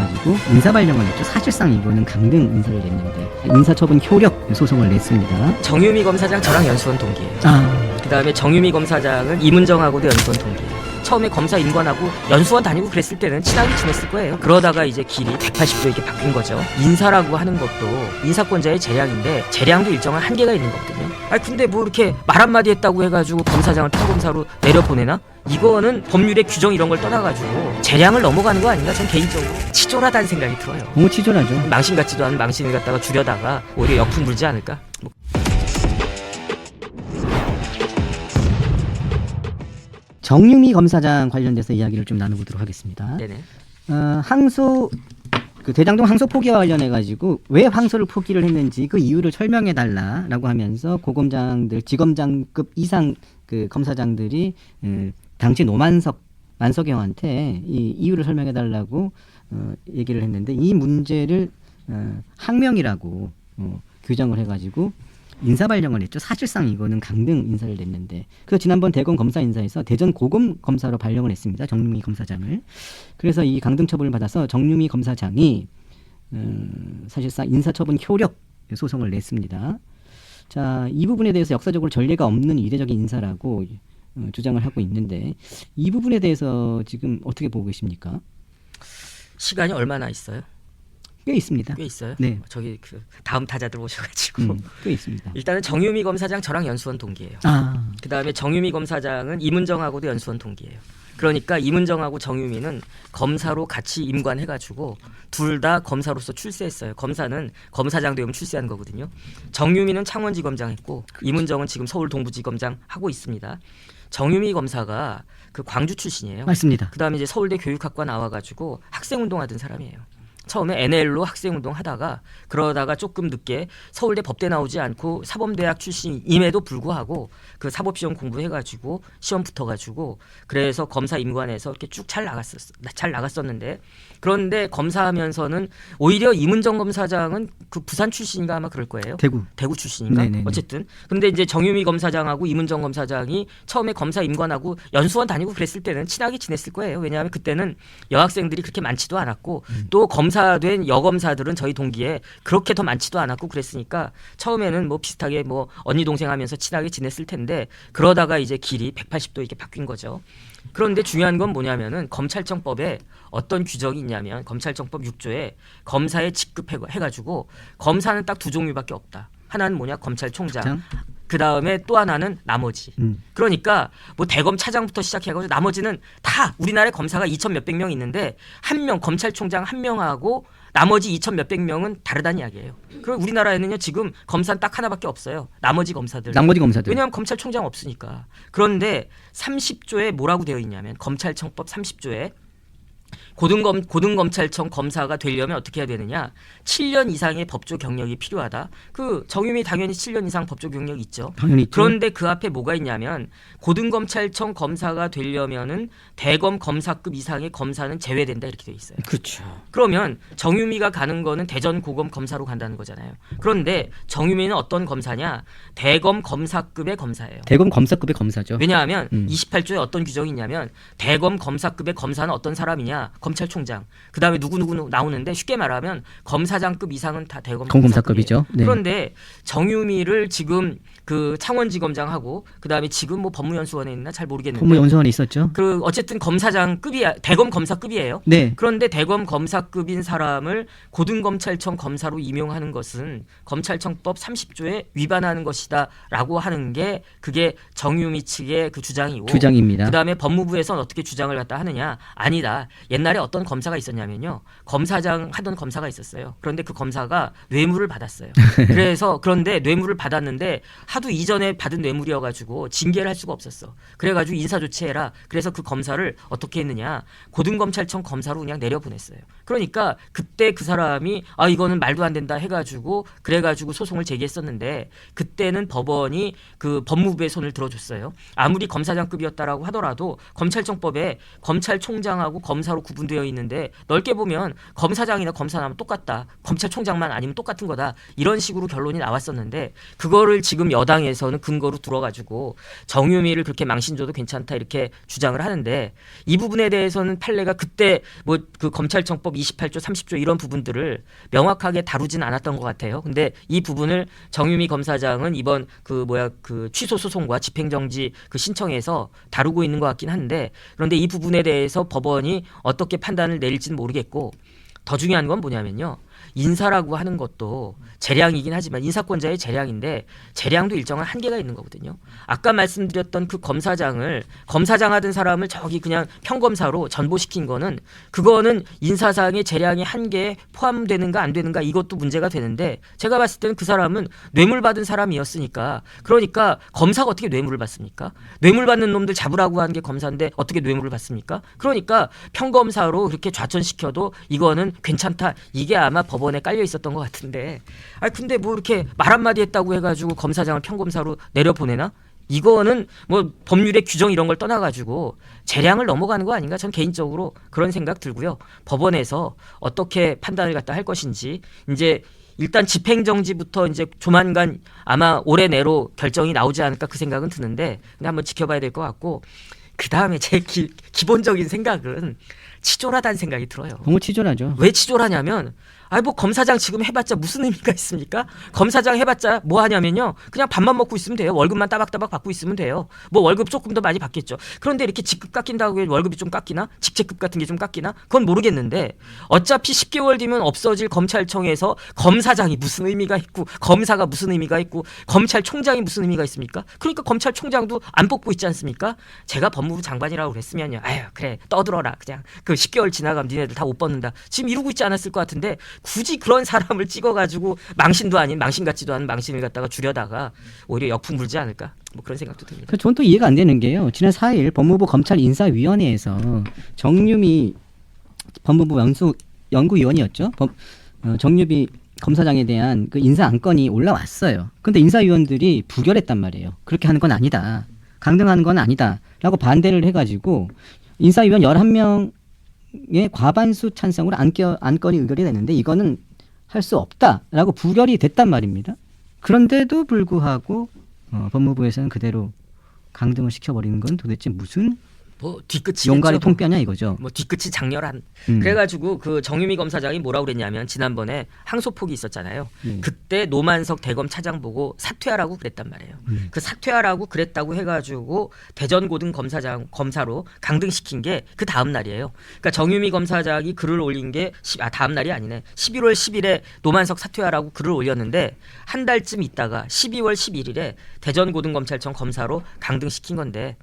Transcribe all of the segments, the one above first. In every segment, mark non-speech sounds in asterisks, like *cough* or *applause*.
해가지고 인사 발령을 냈죠. 사실상 이거는 강등 인사를 냈는데 인사처분 효력 소송을 냈습니다. 정유미 검사장 저랑 연수원 동기예요. 아, 그 다음에 정유미 검사장은 이문정하고도 연수원 동기예요. 처음에 검사 인관하고 연수원 다니고 그랬을 때는 친하게 지냈을 거예요. 그러다가 이제 길이 180도 이렇게 바뀐 거죠. 인사라고 하는 것도 인사권자의 재량인데 재량도 일정한 한계가 있는 거거든요. 아 근데 뭐 이렇게 말 한마디 했다고 해가지고 검사장을 판검사로 내려보내나? 이거는 법률의 규정 이런 걸 떠나가지고 재량을 넘어가는 거 아닌가? 전 개인적으로 치졸하다는 생각이 들어요. 너무 치졸하죠. 망신 같지도 않은 망신을 갖다가 줄여다가 오히려 역풍 불지 않을까? 정유미 검사장 관련돼서 이야기를 좀 나눠보도록 하겠습니다. 네네. 어, 항소 그 대장동 항소 포기와 관련해 가지고 왜 항소를 포기를 했는지 그 이유를 설명해 달라라고 하면서 고검장들 지검장급 이상 그 검사장들이 음, 당시 노만석 만석영한테 이 이유를 설명해 달라고 어, 얘기를 했는데 이 문제를 어, 항명이라고 어, 규정을 해가지고 인사 발령을 냈죠. 사실상 이거는 강등 인사를 냈는데 그 지난번 대검 검사 인사에서 대전 고검 검사로 발령을 했습니다. 정유미 검사장을. 그래서 이 강등 처분을 받아서 정유미 검사장이 음, 사실상 인사처분 효력 소송을 냈습니다. 자, 이 부분에 대해서 역사적으로 전례가 없는 이례적인 인사라고 어, 주장을 하고 있는데 이 부분에 대해서 지금 어떻게 보고 계십니까? 시간이 얼마나 있어요? 꽤 있습니다. 꽤 있어요. 네. 저기 그 다음 타자들 오셔가지고 음, 꽤 있습니다. *laughs* 일단은 정유미 검사장 저랑 연수원 동기예요. 아, 그 다음에 정유미 검사장은 이문정하고도 연수원 동기예요. 그러니까 이문정하고 정유미는 검사로 같이 임관해가지고 둘 다 검사로서 출세했어요. 검사는 검사장 되면 출세한 거거든요. 정유미는 창원지검장 했고 이문정은 지금 서울 동부지검장 하고 있습니다. 정유미 검사가 그 광주 출신이에요. 맞습니다. 그 다음에 이제 서울대 교육학과 나와가지고 학생운동하던 사람이에요. 처음에 NL로 학생운동 하다가 그러다가 조금 늦게 서울대 법대 나오지 않고 사범대학 출신임에도 불구하고 그 사법시험 공부해가지고 시험 붙어가지고 그래서 검사 임관에서 이렇게 쭉 잘 나갔었 잘 나갔었는데 그런데 검사하면서는 오히려 이문정 검사장은 그 부산 출신인가 아마 그럴 거예요. 대구. 대구 출신인가? 네네네. 어쨌든 근데 이제 정유미 검사장하고 이문정 검사장이 처음에 검사 임관하고 연수원 다니고 그랬을 때는 친하게 지냈을 거예요. 왜냐하면 그때는 여학생들이 그렇게 많지도 않았고 음. 또 검사된 여검사들은 저희 동기에 그렇게 더 많지도 않았고 그랬으니까 처음에는 뭐 비슷하게 뭐 언니 동생 하면서 친하게 지냈을 텐데 그러다가 이제 길이 180도 이렇게 바뀐 거죠. 그런데 중요한 건 뭐냐면은 검찰청법에 어떤 규정이 있냐면 검찰청법 6조에 검사에 직급해 가지고 검사는 딱 두 종류밖에 없다. 하나는 뭐냐 검찰총장, 장? 그 다음에 또 하나는 나머지. 음. 그러니까 뭐 대검 차장부터 시작해가지고 나머지는 다 우리나라에 검사가 2천 몇백 명 있는데 한 명 검찰총장 한 명하고 나머지 2천 몇백 명은 다르다는 이야기예요. 그리고 우리나라에는요 지금 검사는 딱 하나밖에 없어요. 나머지 검사들. 나머지 검사들. 왜냐하면 검찰총장 없으니까. 그런데 30조에 뭐라고 되어 있냐면 검찰청법 30조에 고등검 고등검찰청 검사가 되려면 어떻게 해야 되느냐? 7년 이상의 법조 경력이 필요하다. 그 정유미 당연히 7년 이상 법조 경력 있죠. 당연히 있죠. 그런데 그 앞에 뭐가 있냐면 고등검찰청 검사가 되려면은 대검 검사급 이상의 검사는 제외된다 이렇게 돼 있어요. 그렇죠. 그러면 정유미가 가는 거는 대전 고검 검사로 간다는 거잖아요. 그런데 정유미는 어떤 검사냐? 대검 검사급의 검사예요. 대검 검사급의 검사죠. 왜냐하면 음. 28조에 어떤 규정이 있냐면 대검 검사급의 검사는 어떤 사람이냐? 검찰총장. 그 다음에 누구 누구 나오는데 쉽게 말하면 검사장급 이상은 다 대검 검검사급이죠. 네. 그런데 정유미를 지금 그 창원지검장하고 그 다음에 지금 뭐 법무연수원에 있나 잘 모르겠는데 법무연수원에 있었죠. 그 어쨌든 검사장급이야 대검 검사급이에요. 네. 그런데 대검 검사급인 사람을 고등검찰청 검사로 임용하는 것은 검찰청법 30조에 위반하는 것이다라고 하는 게 그게 정유미 측의 그 주장이고 주장입니다. 그다음에 법무부에서는 어떻게 주장을 갖다 하느냐? 아니다. 옛날에 어떤 검사가 있었냐면요. 검사장 하던 검사가 있었어요. 그런데 그 검사가 뇌물을 받았어요. *laughs* 그래서 그런데 뇌물을 받았는데 하도 이전에 받은 뇌물이어 가지고 징계를 할 수가 없었어. 그래 가지고 인사 조치해라. 그래서 그 검사를 어떻게 했느냐? 고등검찰청 검사로 그냥 내려보냈어요. 그러니까 그때 그 사람이 아 이거는 말도 안 된다 해 가지고 그래 가지고 소송을 제기했었는데 그때는 법원이 그 법무부의 손을 들어줬어요. 아무리 검사장급이었다라고 하더라도 검찰청법에 검찰총장하고 검사로 구분 구분되어 있는데 넓게 보면 검사장이나 검사나면 똑같다. 검찰총장만 아니면 똑같은 거다. 이런 식으로 결론이 나왔었는데 그거를 지금 여당에서는 근거로 들어가지고 정유미를 그렇게 망신줘도 괜찮다 이렇게 주장을 하는데 이 부분에 대해서는 판례가 그때 뭐 그 검찰청법 28조 30조 이런 부분들을 명확하게 다루진 않았던 것 같아요. 근데 이 부분을 정유미 검사장은 이번 그 뭐야 그 취소 소송과 집행정지 그 신청에서 다루고 있는 것 같긴 한데 그런데 이 부분에 대해서 법원이 어 떻게 판단을 내릴지는 모르겠고 더 중요한 건 뭐냐면요. 인사라고 하는 것도 재량이긴 하지만 인사권자의 재량인데 재량도 일정한 한계가 있는 거거든요. 아까 말씀드렸던 그 검사장을 검사장 하던 사람을 저기 그냥 평검사로 전보시킨 거는 그거는 인사상의 재량의 한계에 포함되는가 안 되는가 이것도 문제가 되는데 제가 봤을 때는 그 사람은 뇌물 받은 사람이었으니까 그러니까 검사가 어떻게 뇌물을 받습니까? 뇌물 받는 놈들 잡으라고 한게 검사인데 어떻게 뇌물을 받습니까? 그러니까 평검사로 그렇게 좌천시켜도 이거는 괜찮다. 이게 아마 법원에 깔려 있었던 것 같은데. 아 근데 뭐 이렇게 말 한마디 했다고 해가지고 검사장을 평검사로 내려보내나? 이거는 뭐 법률의 규정 이런 걸 떠나가지고 재량을 넘어가는 거 아닌가? 전 개인적으로 그런 생각 들고요. 법원에서 어떻게 판단을 갖다 할 것인지 이제 일단 집행정지부터 이제 조만간 아마 올해 내로 결정이 나오지 않을까 그 생각은 드는데 근데 한번 지켜봐야 될 것 같고 그 다음에 제 기, 기본적인 생각은 치졸하다는 생각이 들어요. 너무 치졸하죠. 왜 치졸하냐면 아이 뭐 검사장 지금 해봤자 무슨 의미가 있습니까? 검사장 해봤자 뭐 하냐면요. 그냥 밥만 먹고 있으면 돼요. 월급만 따박따박 받고 있으면 돼요. 뭐 월급 조금 더 많이 받겠죠. 그런데 이렇게 직급 깎인다고 해서 월급이 좀 깎이나? 직책급 같은 게 좀 깎이나? 그건 모르겠는데 어차피 10개월 뒤면 없어질 검찰청에서 검사장이 무슨 의미가 있고 검사가 무슨 의미가 있고 검찰총장이 무슨 의미가 있습니까? 그러니까 검찰총장도 안 뽑고 있지 않습니까? 제가 법무부 장관이라고 그랬으면요. 아유 그래 떠들어라. 그냥 그 10개월 지나가면 니네들 다 못 뽑는다. 지금 이러고 있지 않았을 것 같은데 굳이 그런 사람을 찍어가지고 망신도 아닌 망신 같지도 않은 망신을 갖다가 줄여다가 오히려 역풍 불지 않을까 뭐 그런 생각도 듭니다. 그 저는 또 이해가 안 되는 게요. 지난 4일 법무부 검찰 인사위원회에서 정유미 법무부 연수 연구위원이었죠. 법, 어, 정유미 검사장에 대한 그 인사 안건이 올라왔어요. 근데 인사위원들이 부결했단 말이에요. 그렇게 하는 건 아니다. 강등하는 건 아니다.라고 반대를 해가지고 인사위원 11명 의 과반수 찬성으로 안겨, 안건이 의결이 됐는데 이거는 할 수 없다라고 부결이 됐단 말입니다. 그런데도 불구하고 어, 법무부에서는 그대로 강등을 시켜버리는 건 도대체 무슨 뭐 뒤끝이 용가리. 통뼈냐 이거죠. 뭐 뒤끝이 장렬한. 음. 그래가지고 그 정유미 검사장이 뭐라고 그랬냐면 지난번에 항소폭이 있었잖아요. 네. 그때 노만석 대검 차장 보고 사퇴하라고 그랬단 말이에요. 음. 그 사퇴하라고 그랬다고 해가지고 대전 고등 검사장 검사로 강등시킨 게 그 다음 날이에요. 그러니까 정유미 검사장이 글을 올린 게 시- 아 다음 날이 아니네. 11월 10일에 노만석 사퇴하라고 글을 올렸는데 한 달쯤 있다가 12월 11일에 대전 고등검찰청 검사로 강등시킨 건데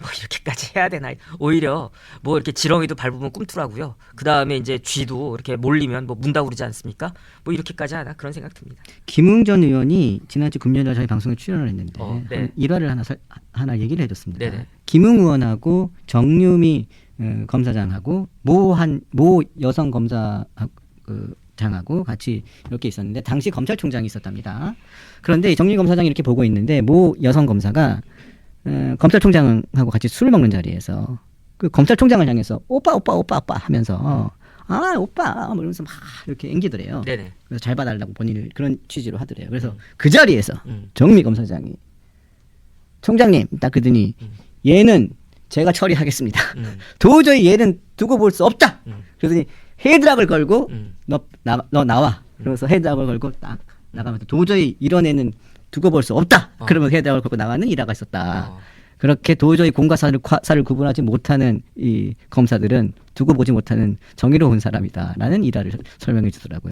뭐 이렇게까지 해야 되나 오히려 뭐 이렇게 지렁이도 밟으면 꿈틀하고요 그 다음에 이제 쥐도 이렇게 몰리면 뭐 문다고 그러지 않습니까 뭐 이렇게까지 하나 그런 생각 듭니다 김웅 전 의원이 지난주 금요일에 저희 방송에 출연을 했는데 어, 네. 한 일화를 하나 설- 하나 얘기를 해줬습니다. 네네. 김웅 의원하고 정유미 어, 검사장하고 모한 모 여성 검사 그 장하고 같이 이렇게 있었는데 당시 검찰총장이 있었답니다. 그런데 이 정유미 검사장이 이렇게 보고 있는데 모 여성 검사가 어, 검찰총장하고 같이 술을 먹는 자리에서 그 검찰총장을 향해서 오빠 오빠 오빠 오빠 하면서 아 오빠 뭐 이러면서 막 이렇게 앵기더래요. 네네 그래서 잘 봐달라고 본인을 그런 취지로 하더래요. 그래서 그 자리에서 음. 정미 검사장이 총장님 딱 그더니 얘는 제가 처리하겠습니다. 음. *laughs* 도저히 얘는 두고 볼 수 없다. 음. 그러더니 헤드락을 걸고 음. 너, 나, 너 나와. 그러면서 헤드락을 걸고 딱 나가면서 도저히 이런 애는 두고 볼 수 없다. 어. 그러면 헤드락을 걸고 나가는 일화가 있었다. 어. 그렇게 도저히 공과 사를, 과- 사를 구분하지 못하는 이 검사들은 두고 보지 못하는 정의로운 사람이다라는 일화를 설명해 주더라고요.